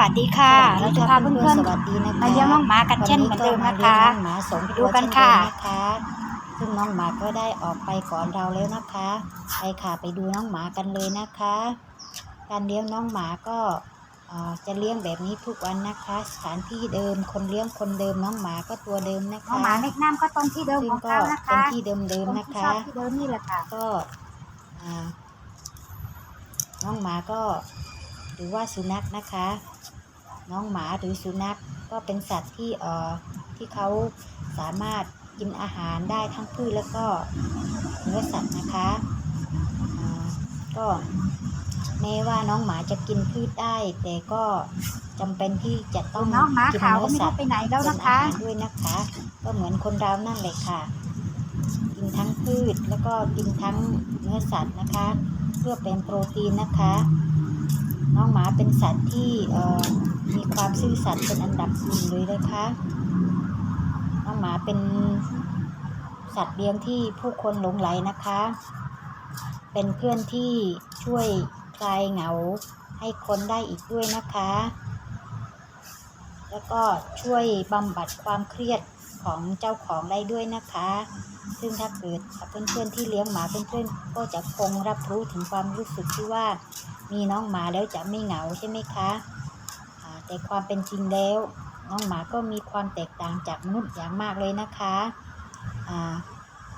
วัสดีค่ะ เราจะพาเพื่อนสวัสดีนะคะๆมาเลี้ยงน้องหมากันเช่นเหมือนเดิมนะคะวัก็มาเลี้ยงน้องหมาสองไปดูตัวกันเช่นเดิมค่ะนะคะซึ่งน้องหมาก็ได้ออกไปก่อนเราแล้วนะคะไปค่ะไปดูน้องหมากันเลยนะคะ การเลี้ยงน้องหมาก็เอ่อจะเลี้ยงแบบนี้ทุกวันนะคะ สถานที่เดิมคนเลี้ยงคนเดิมน้องหมาก็ตัวเดิมนะคะน้องหมาเล็กน้ำก็ตรงที่เดิมซึ่ของก็เขานะเป็นคะที่เดิมตรงๆนะที่ชคะอบที่เดิมนี่แหละค่ะก็อ่าน้องหมาก็หรือว่าสุนัขนะคะ น้องหมาหรือสุนัขก็เป็นสัตว์ที่เอ่อที่เขาสามารถกินอาหารได้ทั้งพืชแล้วก็เนื้อสัตว์นะคะอ่าก็แม้ว่าน้องหมาจะกินพืชได้ แต่ก็จำเป็นที่จะต้องน้องหมากินขาวก็เนื้อไม่สัได้ตว์ไปไหนแล้วเป็นนะอาคะหารด้วยนะคะ ก็เหมือนคนเรานั่นแหละค่ะ กินทั้งพืชแล้วก็กินทั้งเนื้อสัตว์นะคะ เพื่อเป็นโปรตีนนะคะ น้องหมาเป็นสัตว์ที่เอ่อ มีความซื่อสัตย์เป็นอันดับหนึ่งเลยนะคะน้องหมาเป็นสัตว์เลี้ยงที่ผู้คนหลงไหลนะคะ เป็นเพื่อนที่ช่วยคลายเหงาให้คนได้อีกด้วยนะคะ แล้วก็ช่วยบำบัดความเครียดของเจ้าของได้ด้วยนะคะ ซึ่งถ้าเกิดเพื่อนๆที่เลี้ยงหมาเพื่อนๆก็จะคงรับรู้ถึงความรู้สึกที่ว่า มีน้องหมาแล้วจะไม่เหงาใช่ไหมคะ แต่ความเป็นจริงแล้ว น้องหมาก็มีความแตกต่างจากมนุษย์อย่างมากเลยนะคะ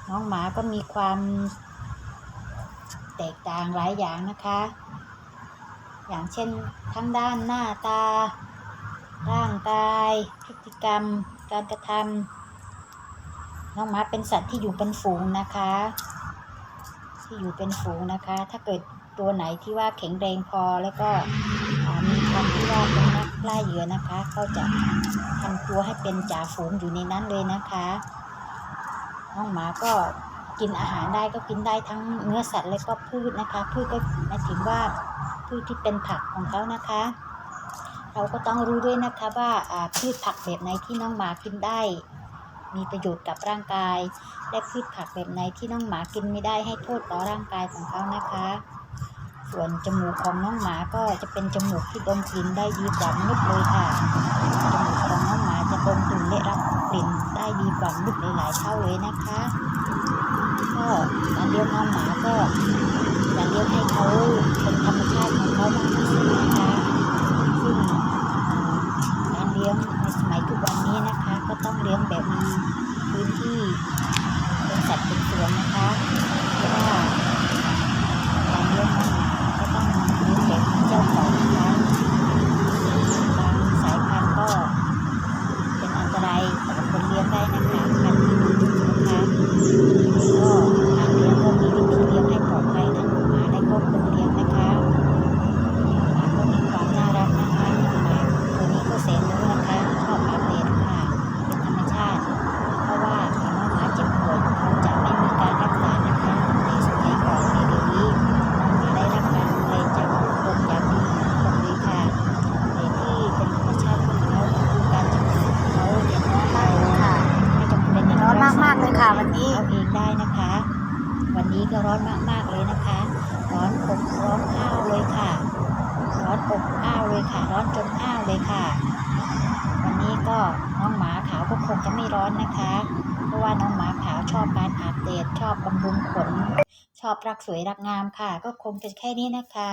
น้องหมาก็มีความแตกต่างหลายอย่างนะคะ อย่างเช่นทั้งด้านหน้าตา ร่างกาย พฤติกรรม การกระทำน้องหมาเป็นสัตว์ที่อยู่เป็นฝูงนะคะ ที่อยู่เป็นฝูงนะคะ ถ้าเกิดตัวไหนที่ว่าแข็งแรงพอแล้วก็มีความที่ว่าเป็นนัก ล่าเหยื่อนะคะเขาจะทำตัวให้เป็นจ่าฝูงอยู่ในนั้นเลยนะคะน้องหมาก็กินอาหารได้ก็กินได้ทั้งเนื้อสัตว์และก็พืชนะคะ พืชก็หมายถึงว่าพืชที่เป็นผักของเขานะคะ เราก็ต้องรู้ด้วยนะคะว่าพืชผักแบบไหนที่น้องหมากินได้ มีประโยชน์กับร่างกาย และพืชผักแบบไหนที่น้องหมากินไม่ได้ให้โทษต่อร่างกายของเขานะคะ ส่วนจมูกของน้องหมาก็จะเป็นจมูกที่ดมกลิ่นได้ดีกว่ามนุษย์เลยค่ะ จมูกของน้องหมาจะดมกลิ่นและรับกลิ่นได้ดีกว่ามนุษย์หลายๆเท่าเลยนะคะก็การเลี้ยงน้องหมาก็อย่าเลี้ยงให้เขาเป็นธรรมชาติของเขามากที่สุดนะคะ ซึ่งเอ่อการเลี้ยงในสมัยทุกวันนี้นะคะ ก็ต้องเลี้ยงแบบมีพื้นที่เป็นสัดเป็นส่วนนะคะ เพราะว่าการเลี้ยงน้องหมาก็ต้องเลี้ยงแบบมีเจ้าของนะคะบางสายพันธุ์ก็เป็นอันตรายต่อคนเลี้ยงได้นะคะพันธุ์ที่มีพิษนะคะก็การเลี้ยงก็มีวิธีเลี้ยงให้ปลอดภัยทั้งหมาและก็คนเลี้ยงนะคะ หมาก็มีความน่ารักนะคะหมาตัวนี้ก็แสนรู้นะคะ ชอบอาบแดดค่ะ เป็นธรรมชาติ เพราะว่าเมื่อหมาเจ็บป่วยเขาจะไม่มีการรักษานะคะ ในสมัยก่อนในเดี๋ยวนี้น้องหมาได้รับการดูแลจากคนอย่างดีทุกคนเลยค่ะแต่ที่เป็นธรรมชาติของเขาก็คือการจับของเขาอย่างน้อยเรา ค่ะ ไม่จำเป็นอย่าง ร้อน มากๆเลยค่ะวันนี้เขาเองได้นะคะ วันนี้ก็ร้อนมากๆเลยนะคะ ร้อนอบร้อนอ้าวเลยค่ะ ร้อนอบอ้าวเลยค่ะ ร้อนจนอ้าวเลยค่ะ วันนี้ก็น้องหมาขาวก็คงจะไม่ร้อนนะคะ เพราะว่าน้องหมาขาวชอบการอาบแดดชอบบำรุงขน ชอบรักสวยรักงามค่ะ ก็คงจะแค่นี้นะคะ